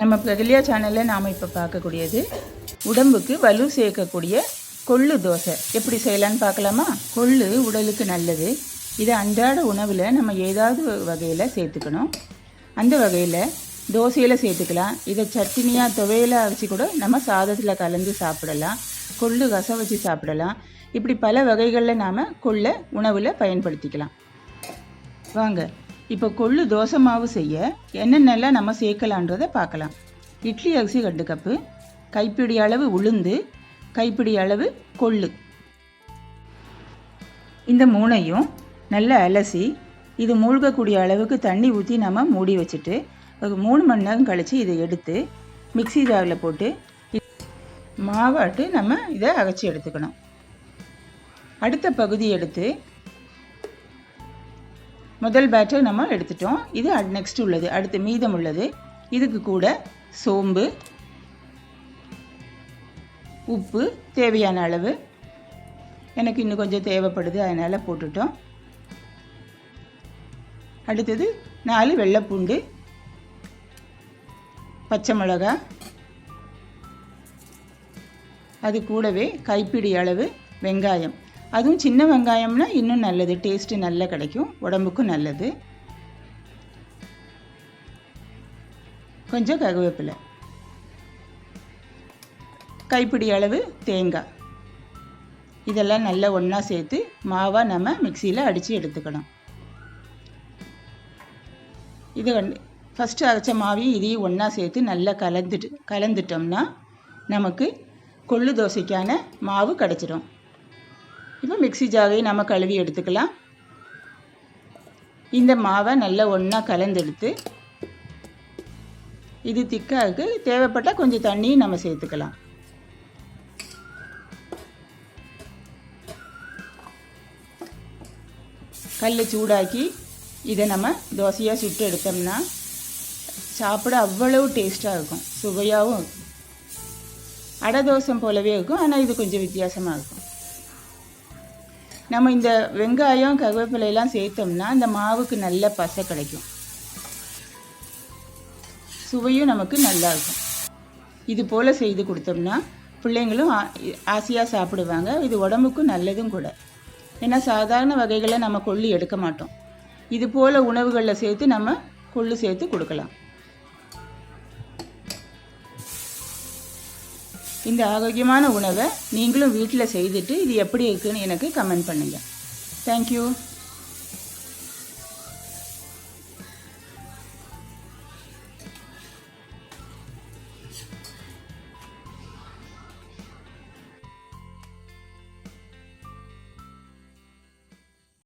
நம்ம பிரகலியா சேனலில் நாம் இப்போ பார்க்கக்கூடியது உடம்புக்கு வலு சேர்க்கக்கூடிய கொள்ளு தோசை. எப்படி செய்யலான்னு பார்க்கலாமா? கொள்ளு உடலுக்கு நல்லது. இதை அன்றாட உணவில் நம்ம ஏதாவது வகையில் சேர்த்துக்கணும். அந்த வகையில் தோசையில் சேர்த்துக்கலாம். இதை சட்னியாக துவையில் அரைச்சி கூட நம்ம சாதத்தில் கலந்து சாப்பிடலாம். கொள்ளு கசம் வச்சு சாப்பிடலாம். இப்படி பல வகைகளில் நாம் கொள்ளை உணவில் பயன்படுத்திக்கலாம். வாங்க. இப்போ கொள்ளு தோசை மாவு செய்ய என்னென்னலாம் நம்ம சேர்க்கலான்றதை பார்க்கலாம். இட்லி அரிசி ரெண்டு கப்பு. கைப்பிடி அளவு உளுந்து. கைப்பிடி அளவு கொள்ளு. இந்த மூணையும் நல்லா அலசி இது மூழ்கக்கூடிய அளவுக்கு தண்ணி ஊற்றி நம்ம மூடி வச்சுட்டு ஒரு மூணு மணி நேரம் கழித்து இதை எடுத்து மிக்ஸி ஜாரில் போட்டு மாவாட்டு நம்ம இதை அரைச்சி எடுத்துக்கணும். அடுத்த பகுதி எடுத்து முதல் பேட்டர் நம்ம எடுத்துட்டோம். இது அட் நெக்ஸ்ட் உள்ளது. அடுத்து மீதம் உள்ளது இதுக்கு கூட சோம்பு உப்பு தேவையான அளவு. எனக்கு இன்னும் கொஞ்சம் தேவைப்படுது அதனால் போட்டுட்டோம். அடுத்தது நாலு வெள்ளைப்பூண்டு பச்சை மிளகா. அது கூடவே கைப்பிடி அளவு வெங்காயம். அதுவும் சின்ன வெங்காயம்னா இன்னும் நல்லது. டேஸ்ட்டு நல்லா கிடைக்கும். உடம்புக்கும் நல்லது. கொஞ்சம் கருவேப்பிலை. கைப்பிடி அளவு தேங்காய். இதெல்லாம் நல்லா ஒன்றா சேர்த்து மாவாக நம்ம மிக்சியில் அடித்து எடுத்துக்கணும். இது வந்து ஃபஸ்ட்டு அரைச்ச மாவையும் இதையும் ஒன்றா சேர்த்து நல்லா கலந்துட்டு கலந்துட்டோம்னா நமக்கு கொள்ளு தோசைக்கான மாவு கிடச்சிடும் இப்போ மிக்ஸி ஜாகையும் நம்ம கழுவி எடுத்துக்கலாம். இந்த மாவை நல்லா ஒன்றா கலந்தெடுத்து இது திக்காக இருக்குது தேவைப்பட்டால் கொஞ்சம் தண்ணியும் நம்ம சேர்த்துக்கலாம். கல் சூடாக்கி இதை நம்ம தோசையாக சுட்டு எடுத்தோம்னா சாப்பிட அவ்வளவு டேஸ்ட்டாக இருக்கும். சுவையாகவும் இருக்கும் அடை தோசை போலவே இருக்கும். ஆனால் இது கொஞ்சம் வித்தியாசமாக இருக்கும். நம்ம இந்த வெங்காயம் கருவேப்பிலையெல்லாம் சேர்த்தோம்னா அந்த மாவுக்கு நல்ல பசை கிடைக்கும். சுவையும் நமக்கு நல்லா இருக்கும் இது போல் செய்து கொடுத்தோம்னா பிள்ளைங்களும் ஆசையாக சாப்பிடுவாங்க. இது உடம்புக்கும் நல்லதும் கூட. ஏன்னா சாதாரண வகைகளை நம்ம கொள்ளு எடுக்க மாட்டோம். இது போல் உணவுகளில் சேர்த்து நம்ம கொள்ளு சேர்த்து கொடுக்கலாம். இந்த ஆரோக்கியமான உணவை நீங்களும் வீட்டில் செய்துட்டு இது எப்படி இருக்குன்னு எனக்கு கமெண்ட் பண்ணுங்கள் தேங்க்யூ